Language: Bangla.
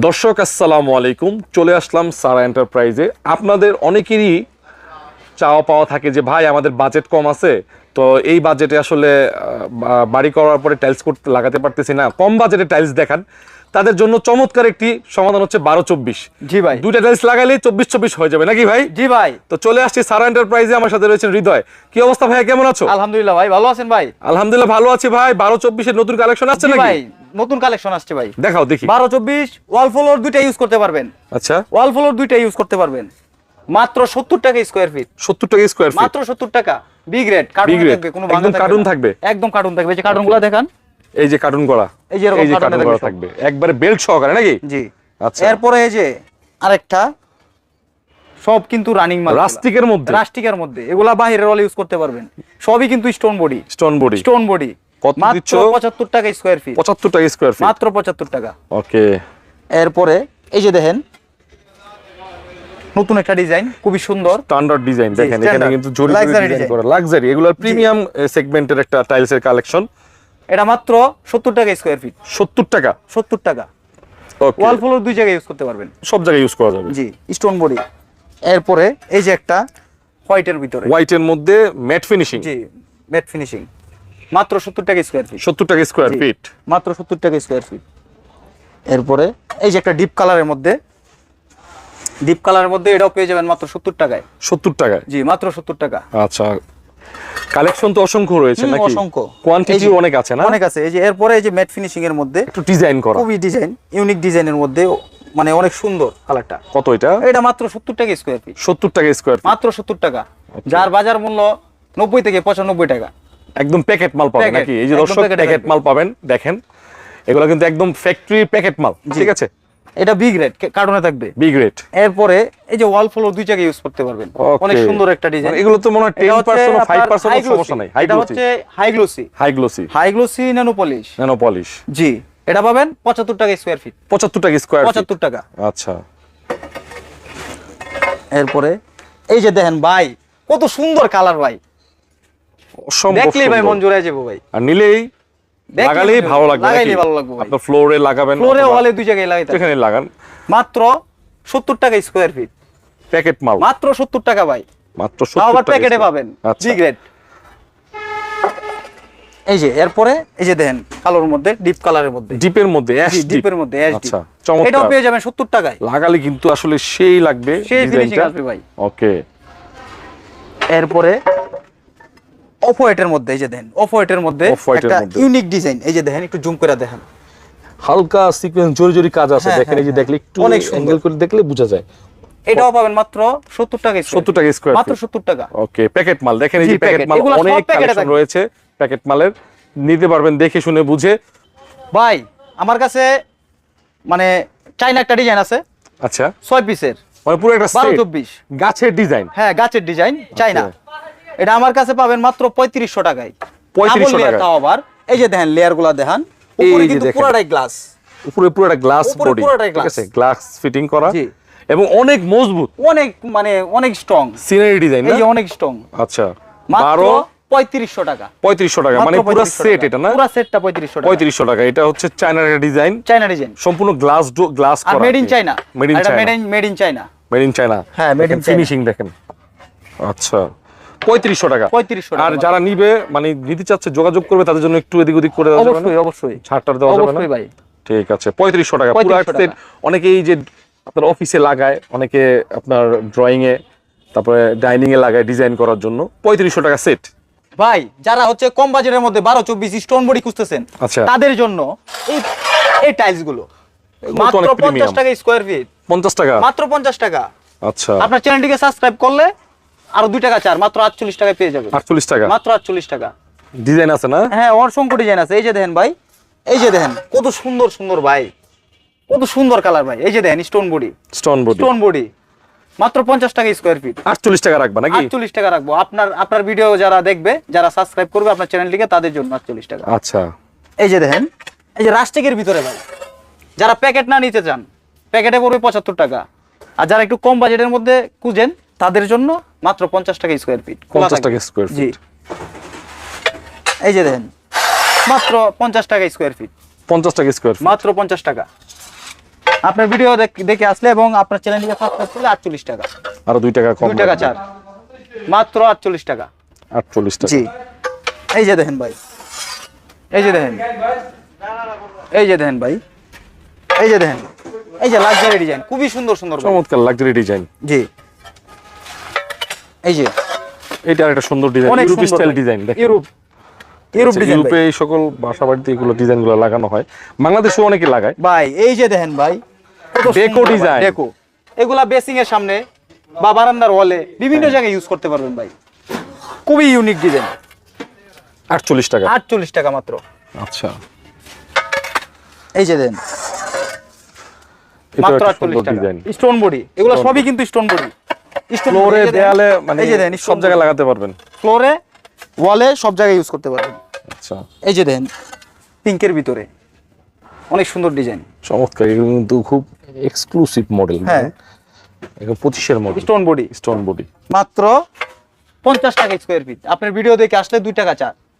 দর্শক আসসালামু আলাইকুম। চলে আসলাম সারা এন্টারপ্রাইজে। আপনাদের অনেকেরই চাওয়া পাওয়া থাকে যে ভাই আমাদের বাজেট কম আছে। তো এই বাজেটে আসলে বাড়ি করার পরে টাইলস করতে লাগাতে পারতেছি না। কম বাজেটে টাইলস দেখান। তাদের জন্য চমৎকার একটি সমাধান হচ্ছে বারো চব্বিশ। জি ভাই। দুইটা টাইলস লাগাইলে চব্বিশ চব্বিশ হয়ে যাবে। নাকি ভাই? জি ভাই। তো চলে আসছি সারা এন্টারপ্রাইজে। আমার সাথে রয়েছেন হৃদয়। কি অবস্থা ভাই কেমন আছো? আলহামদুলিল্লাহ ভাই ভালো আছেন ভাই? আলহামদুলিল্লাহ ভালো আছি ভাই। বারো চব্বিশের নতুন কালেকশন আসছে জি নাকি? ভাই নতুন কালেকশন আসছে ভাই। দেখাও দেখি। বারো চব্বিশ ওয়াল ফ্লোর দুইটা ইউজ করতে পারবেন। আচ্ছা। ওয়াল ফ্লোর দুইটা ইউজ করতে পারবেন। মাত্র সত্তর টাকা স্কোয়ার ফিট সত্তর টাকা স্কোয়ার ফিট মাত্র সত্তর টাকা। Rate, একদম cartoon থাকবে? একদম কার্টুন থাকবে। যে কার্টুনগুলো দেখান। এই যে কার্টুন করা এই যে এই যে কার্টুন থাকবে করা থাকবে। একবারে বেল্ট সহকারে নাকি? জি। আচ্ছা। এরপরে এই যে আরেকটা। সব কিন্তু রানিং মাল রাস্টিকের মধ্যে। রাস্টিকের মধ্যে। এগুলা বাইরের রল ইউজ করতে পারবেন। সবই কিন্তু stone body stone body stone body কত দিচ্ছ? পঁচাত্তর টাকা স্কোয়ার ফিট পঁচাত্তর টাকা স্কোয়ার ফিট মাত্র পঁচাত্তর টাকা। ওকে। এরপরে এই যে দেখেন নতুন একটা ডিজাইন খুবই সুন্দর। স্ট্যান্ডার্ড ডিজাইন দেখেন এখানে কিন্তু জরি ডিজাইন করা। লাক্সারি এগুলো প্রিমিয়াম সেগমেন্টের একটা টাইলসের কালেকশন এটা মাত্র সত্তর টাকা স্কোয়ার ফিট সত্তর টাকা? সত্তর টাকা। ওকে ওয়াল ফ্লোর দুই জায়গায় ইউজ করতে পারবেন। সব জায়গায় ইউজ করা যাবে। জি স্টোন বডি এরপরে এই যে একটা হোয়াইটের ভিতরে। হোয়াইটের মধ্যে ম্যাট ফিনিশিং জি ম্যাট ফিনিশিং মাত্র সত্তর টাকা স্কোয়ার ফিট সত্তর টাকা স্কোয়ার ফিট মাত্র সত্তর টাকা স্কোয়ার ফিট এরপরে এই যে একটা ডিপ কালারের মধ্যে ডিপ কালারের মধ্যে এটাও পেয়ে যাবেন মাত্র সত্তর টাকায়। সত্তর টাকায়? জি মাত্র সত্তর টাকা। আচ্ছা কালেকশন তো অসংখ্য রয়েছে নাকি? অসংখ্য। কোয়ান্টিটি অনেক আছে না? অনেক আছে। এই যে এরপরে এই যে ম্যাট ফিনিশিং এর মধ্যে একটু ডিজাইন করা। খুবই ডিজাইন ইউনিক ডিজাইনের মধ্যে মানে অনেক সুন্দর কালারটা কত এটা? এটা মাত্র সত্তর টাকা স্কোয়ার ফিট সত্তর টাকা স্কোয়ার মাত্র সত্তর টাকা। যার বাজার মূল্য নব্বই থেকে পঁচানব্বই টাকা। একদম প্যাকেট মাল পাবেন নাকি? এই যে দর্শক প্যাকেট মাল পাবেন দেখেন। এগুলো কিন্তু একদম ফ্যাক্টরি প্যাকেট মাল ঠিক আছে? এটা বিগ রেট কার্টুনে থাকবে। বিগ রেট এরপরে এই যে ওয়াল ফ্লোর দুই জায়গায় ইউজ করতে পারবেন। অনেক সুন্দর একটা ডিজাইন এগুলো তো মনে হয় টেন পার্সেন্ট ফাইভ পার্সেন্ট সমস্যা নাই এটা হচ্ছে high glossy high glossy high glossy nano polish nano polish জি। এটা পাবেন পঁচাত্তর টাকা স্কোয়ার ফিট পঁচাত্তর টাকা স্কোয়ার পঁচাত্তর টাকা। আচ্ছা। এরপরে এই যে দেখেন ভাই কত সুন্দর কালার ভাই। দেখলেই ভাই মন সুন্দর। জুড়ে যাব ভাই। আর নিলেই লাগালেই ভালো লাগবে লাগাইলেই ভালো লাগবে আপনার ফ্লোরে লাগাবেন ফ্লোরে ওয়ালে দুই জায়গায় লাগাইতে হবে। যেখানে লাগান। মাত্র সত্তর টাকা স্কোয়ার ফিট প্যাকেট মাল। মাত্র সত্তর টাকা ভাই। মাত্র তাও সত্তর আবার প্যাকেটে পাবেন। আচ্ছা। জি গ্রেড এই যে এরপরে এই যে দেখেন কালোর মধ্যে ডিপ কালারের মধ্যে। ডিপের মধ্যে অ্যাশ ডিপের মধ্যে অ্যাশ আচ্ছা চমৎকার। এটাও পেয়ে যাবেন সত্তর টাকায়। লাগালে কিন্তু আসলে সেই লাগবে সেই ফিনিশিং আসবে ভাই। ওকে এরপরে অফ হোয়াইটের মধ্যে এই যে দেখেন অফ হোয়াইটের মধ্যে একটা ইউনিক ডিজাইন এই যে দেখেন একটু জুম করে দেখেন। হালকা সিকোয়েন্স জোরে জোরে কাজ আছে। হ্যাঁ, দেখেন এই যে হ্যাঁ, দেখলে একটু অনেক। অ্যাঙ্গেল করে দেখলে বোঝা যায়। এটাও পাবেন মাত্র সত্তর টাকা সত্তর টাকা স্কোয়ার মাত্র সত্তর টাকা। ওকে প্যাকেট মাল। দেখেন এই যে প্যাকেট মাল অনেক কালেকশন রয়েছে প্যাকেট মালের। নিতে পারবেন দেখে শুনে বুঝে। ভাই আমার কাছে মানে চাইনা একটা ডিজাইন আছে। আচ্ছা। ছয় পিসের মানে পুরো একটা বারো set, চব্বিশ। গাছের ডিজাইন হ্যাঁ গাছের ডিজাইন চাইনা এটা আমার কাছে পাবেন মাত্র পঁয়ত্রিশশো টাকায়। 3500 টাকায়। তাও আবার। এই যে দেখেন লেয়ারগুলা দেখান। উপরে কিন্তু। গ্লাস উপরে পুরো গ্লাস বডি ঠিক আছে? গ্লাস ফিটিং করা। এবং অনেক মজবুত। অনেক মানে অনেক স্ট্রং সিনারি ডিজাইন এই যে অনেক স্ট্রং আচ্ছা। মাত্র বারো পঁয়ত্রিশশো টাকা। পঁয়ত্রিশশো টাকা। মানে পুরো সেট এটা না? পুরো সেটটা পঁয়ত্রিশশো টাকা। পঁয়ত্রিশশো টাকা। এটা হচ্ছে চায়নার ডিজাইন চাইনা ডিজাইন সম্পূর্ণ গ্লাস গ্লাস আর করা made in China made in China in made in China made in China হ্যাঁ, ফিনিশিং দেখেন। আচ্ছা। পঁয়ত্রিশশো টাকা। 3500 টাকা। আর যারা নিবে মানে নিতে চাচ্ছে যোগাযোগ করবে তাদের জন্য একটু এদিক ওদিক করে দেওয়া অবশ্যই অবশ্যই। ছাড়টার দেওয়া যাবে না? অবশ্যই ভাই। ঠিক আছে পঁয়ত্রিশশো টাকা। পুরো 3500 সেট অনেকেই যে আপনার অফিসে লাগায় অনেকে আপনার ড্রয়িং এ তারপরে ডাইনিং এ লাগায় ডিজাইন করার জন্য। পঁয়ত্রিশশো টাকা সেট ভাই যারা হচ্ছে কম বাজেটের মধ্যে বারো চব্বিশ স্টোন বডি খুঁজতেছেন আচ্ছা। তাদের জন্য এই এই টাইলসগুলো। মাত্র পঞ্চাশ। টাকা স্কোয়ার ফিট পঞ্চাশ টাকা? মাত্র পঞ্চাশ টাকা। আচ্ছা। আপনার চ্যানেলটিকে সাবস্ক্রাইব করলে আরও দুই টাকা চার মাত্র আটচল্লিশ টাকায় পেয়ে যাবে আটচল্লিশ টাকা? মাত্র আটচল্লিশ টাকা। ডিজাইন আছে না? হ্যাঁ অসংখ্য ডিজাইন আছে। এই যে দেখেন ভাই এই যে দেখেন কত সুন্দর সুন্দর ভাই। কত সুন্দর কালার ভাই। এই যে দেখেন stone body stone body stone body মাত্র পঞ্চাশ টাকা স্কোয়ার ফিট আটচল্লিশ টাকা রাখবা নাকি? আটচল্লিশ টাকা রাখব। আপনার আপনার ভিডিও যারা দেখবে যারা সাবস্ক্রাইব করবে আপনার চ্যানেলটিকে তাদের জন্য আটচল্লিশ টাকা। আচ্ছা। এই যে দেখেন এই যে রাস্টেকের ভিতরে ভাই। যারা প্যাকেট না নিতে চান প্যাকেটে পড়বে পঁচাত্তর টাকা। আর যারা একটু কম বাজেটের মধ্যে খুঁজেন তাদের জন্য মাত্র পঞ্চাশ টাকা স্কোয়ার ফিট পঞ্চাশ টাকা স্কোয়ার জি। ফিট এই যে দেখেন মাত্র পঞ্চাশ টাকা স্কোয়ার ফিট পঞ্চাশ টাকা স্কোয়ার ফিট মাত্র পঞ্চাশ টাকা। আপনার ভিডিও দেখে আসলে এবং আপনার চ্যানেলটিকে সাবস্ক্রাইব করলে আটচল্লিশ টাকা। আরও দুই টাকা কম দুই টাকা চার। মাত্র আটচল্লিশ টাকা। আটচল্লিশ টাকা। জি। এই যে দেখেন ভাই। এই যে দেখেন। এই যে দেখেন ভাই। এই যে দেখেন। এই যে লাক্সারি ডিজাইন খুবই সুন্দর সুন্দর চমৎকার লাক্সারি ডিজাইন জি। এই যে এটা একটা সুন্দর design Europe style design Europe Europe design ইউরোপে এই সকল বাসা বাড়িতে এগুলো ডিজাইনগুলো লাগানো হয়। বাংলাদেশে অনেকে লাগায়। ভাই এই যে দেখেন ভাই ভাই, design। deco। এগুলা বেসিং এর সামনে বা বারান্দার ওয়ালে বিভিন্ন জায়গায় ইউজ করতে পারবেন ভাই। খুবই ইউনিক ডিজাইন আটচল্লিশ টাকা। আটচল্লিশ টাকা মাত্র। আচ্ছা। এই যে দেন মাত্র আটচল্লিশ টাকা। ডিজাইন স্টোন বডি এগুলো সবই কিন্তু স্টোন বডি ফ্লোরে দেয়ালে মানে এই যে দেন সব জায়গায় লাগাতে পারবেন। ফ্লোরে ওয়ালে সব জায়গায় ইউজ করতে পারবেন। আচ্ছা। এই যে দেন পিঙ্কের ভিতরে। অনেক সুন্দর ডিজাইন চমৎকার কিন্তু খুব এক্সক্লুসিভ মডেল হ্যাঁ। এগুলো পঁচিশের model stone body stone body মাত্র পঞ্চাশ টাকা স্কোয়ার ফিট আপনার ভিডিও দেখে আসলে দুই টাকা চার।